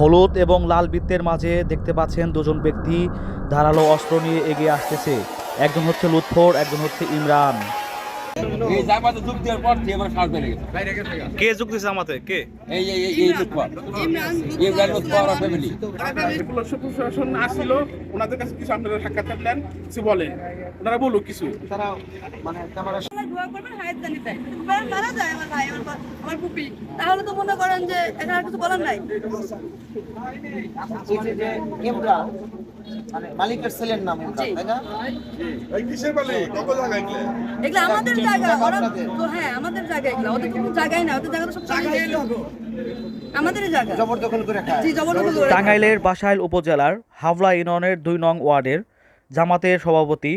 হলুদ এবং লাল বৃত্তের মাঝে দেখতে পাচ্ছেন দুজন ব্যক্তি ধারালো অস্ত্র নিয়ে এগিয়ে আসতেছে। একজন হচ্ছে লুৎফর, একজন হচ্ছে ইমরান। এই জামাতে যোগ দেওয়ার পর থেকে আমার সাহস বেড়ে গেছে কে যুগ দিছে আমাদের কে এই এই এই এই ইমরান আর ফ্যামিলি পুলিশ প্রশাসন আসছিল ওনাদের কাছে কিছু আপনারা সাক্ষাৎকার নেন কিছু বলেন ওনারা বলুক কিছু আমার দোয়া করবেন হায়াত জানি তাই মারা যায় আমার ভাই আমার আমার পুপি তাহলে তো মনে করেন যে এখানে আর কিছু বলার নাই এই যে যে ইমরান মানে মালিকের ছেলের নাম তাই না এগুলো আমাদের জায়গা তো হ্যাঁ আমাদের জায়গা এগুলো ওদের কোনো জায়গায় না ওদের জায়গা তো সব আমাদের জায়গা। জবরদখল করে খায়। জি জবরদখল করে টাঙ্গাইলের বাসাইল উপজেলার হাওলা ইউনিয়নের দুই নং ওয়ার্ডের জামাতের সভাপতি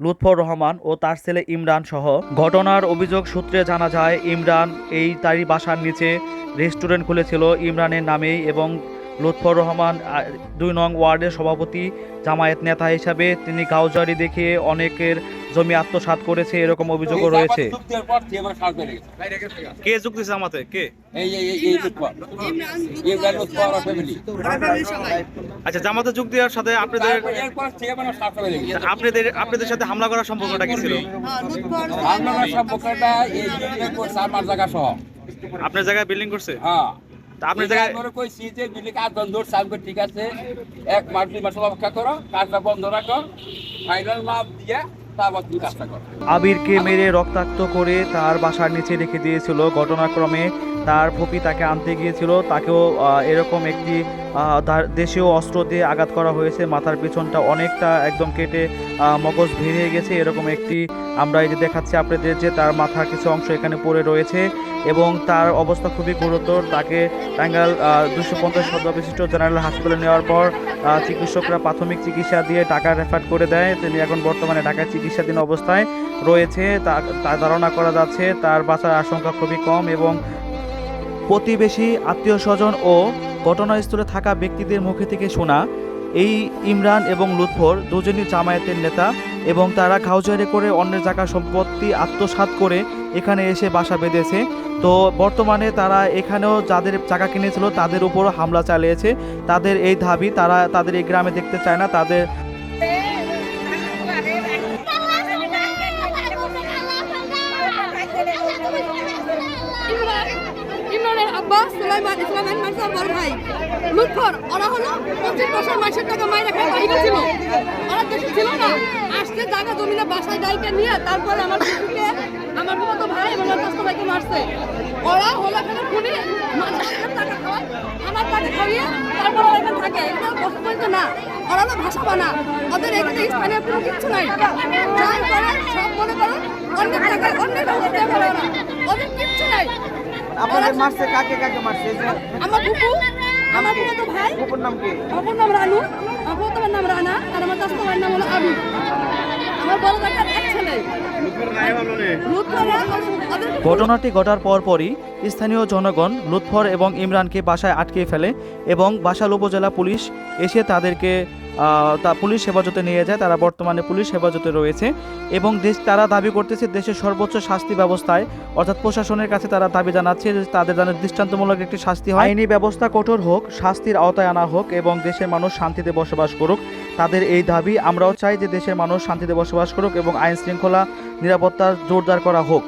লুৎফর রহমান ও তার ছেলে ইমরান সহ ঘটনার অভিযোগ সূত্রে জানা যায় ইমরান এই তারই বাসার নিচে রেস্টুরেন্ট খুলেছিল। ইমরানের নামেই এবং লুৎফর রহমান দুই নং ওয়ার্ডের সভাপতি জামায়াত নেতা হিসাবে তিনি গাউজারি দেখিয়ে অনেকের জমি আত্মসাৎ করেছে এরকম অভিযোগও রয়েছে। কে যুগ দিছে আমাদের কে? আচ্ছা জামাতে যোগ দেওয়ার সাথে আপনাদের গেছে। আপনাদের আপনাদের সাথে হামলা করার সম্পর্কটা কি ছিল? লুৎফর আপনারা সম্পর্কটা এই বিল্ডিং করছে আমার জায়গা সহ। আপনার জায়গায় বিল্ডিং করছে? হ্যাঁ। আপনার জায়গায় আমরা কইছি যে বন্ধ সামনে ঠিক আছে এক মাস দুই মাস অপেক্ষা করো কাজটা বন্ধ রাখো ফাইনাল মাপ দিয়ে তারপর কাজটা করো। আবিরকে মেরে রক্তাক্ত করে তার বাসার নিচে রেখে দিয়েছিল। ঘটনাক্রমে তার ফুপি তাকে আনতে গিয়েছিল। তাকেও এরকম একটি তার দেশীয় অস্ত্র দিয়ে আঘাত করা হয়েছে। মাথার পিছনটা অনেকটা একদম কেটে মগজ ভেঙে গেছে। এরকম একটি আমরা এই যে দেখাচ্ছি আপনাদের যে তার মাথার কিছু অংশ এখানে পড়ে রয়েছে এবং তার অবস্থা খুবই গুরুতর। তাকে টাঙ্গাইল দুশো পঞ্চাশ সদর বিশিষ্ট জেনারেল হাসপাতালে নেওয়ার পর চিকিৎসকরা প্রাথমিক চিকিৎসা দিয়ে টাকা রেফার করে দেয়। তিনি এখন বর্তমানে ঢাকায় চিকিৎসাধীন অবস্থায় রয়েছে। তা ধারণা করা যাচ্ছে তার বাঁচার আশঙ্কা খুবই কম এবং প্রতিবেশী, আত্মীয় স্বজন ও ঘটনাস্থলে থাকা ব্যক্তিদের মুখে থেকে শোনা, এই ইমরান এবং লুৎফর দুজনই জামায়াতের নেতা এবং তারা ঘাউজারি করে অন্যের জায়গা সম্পত্তি আত্মসাত করে এখানে এসে বাসা বেঁধেছে। তো বর্তমানে তারা এখানেও যাদের জায়গা কিনেছিল তাদের উপরও হামলা চালিয়েছে। তাদের এই দাবি তারা, তাদের এই গ্রামে দেখতে চায় না, তাদের আব্বা সুলাইমান ইসলামের মানসার বড় ভাই। লুৎফর ওরা হলো পঁচিশ বছর মাসের টাকা মায়ের একটা বাহিনী ছিল। ওরা দেশে ছিল না। আসতে জায়গা জমিনে বাসায় ডাইকে নিয়ে, তারপরে আমার কুকুরকে আমার মতো ভাই এবং আমার পাঁচটা ভাইকে মারছে। ওরা হলো এখানে খুনি, মানুষের আমার টাকা খাইয়ে তারপর ওরা এখানে থাকে। এটা পছন্দ না। ওরা হলো ভাষা বানা। ওদের এখানে স্থানীয় কোনো কিছু নাই। যাই করে সব মনে করো অন্যের টাকা অন্যের টাকা করে ওরা ওদের আপনাদের মারছে কাকে কাকে মারছে? এই যে আমার বুকু আমার তো ভাই। কুকুর নাম কি? আমার নাম রানু আমার প্রথমের নাম রানা আর আমার দশ ভাইয়ের নাম হলো আবি। আমার বড় কাকার এক ছেলে। ঘটনাটি ঘটার পরপরই স্থানীয় জনগণ লুৎফর এবং ইমরানকে বাসায় আটকে ফেলে এবং বাসাল উপজেলা পুলিশ এসে তাদেরকে তা পুলিশ হেফাজতে নিয়ে যায়। তারা বর্তমানে পুলিশ হেফাজতে রয়েছে এবং দেশ তারা দাবি করতেছে দেশের সর্বোচ্চ শাস্তি ব্যবস্থায়, অর্থাৎ প্রশাসনের কাছে তারা দাবি জানাচ্ছে যে তাদের যেন দৃষ্টান্তমূলক একটি শাস্তি হয়। আইনি ব্যবস্থা কঠোর হোক, শাস্তির আওতায় আনা হোক এবং দেশের মানুষ শান্তিতে বসবাস করুক, তাদের এই দাবি। আমরাও চাই যে দেশের মানুষ শান্তিতে বসবাস করুক এবং আইন শৃঙ্খলা নিরাপত্তা জোরদার করা হোক।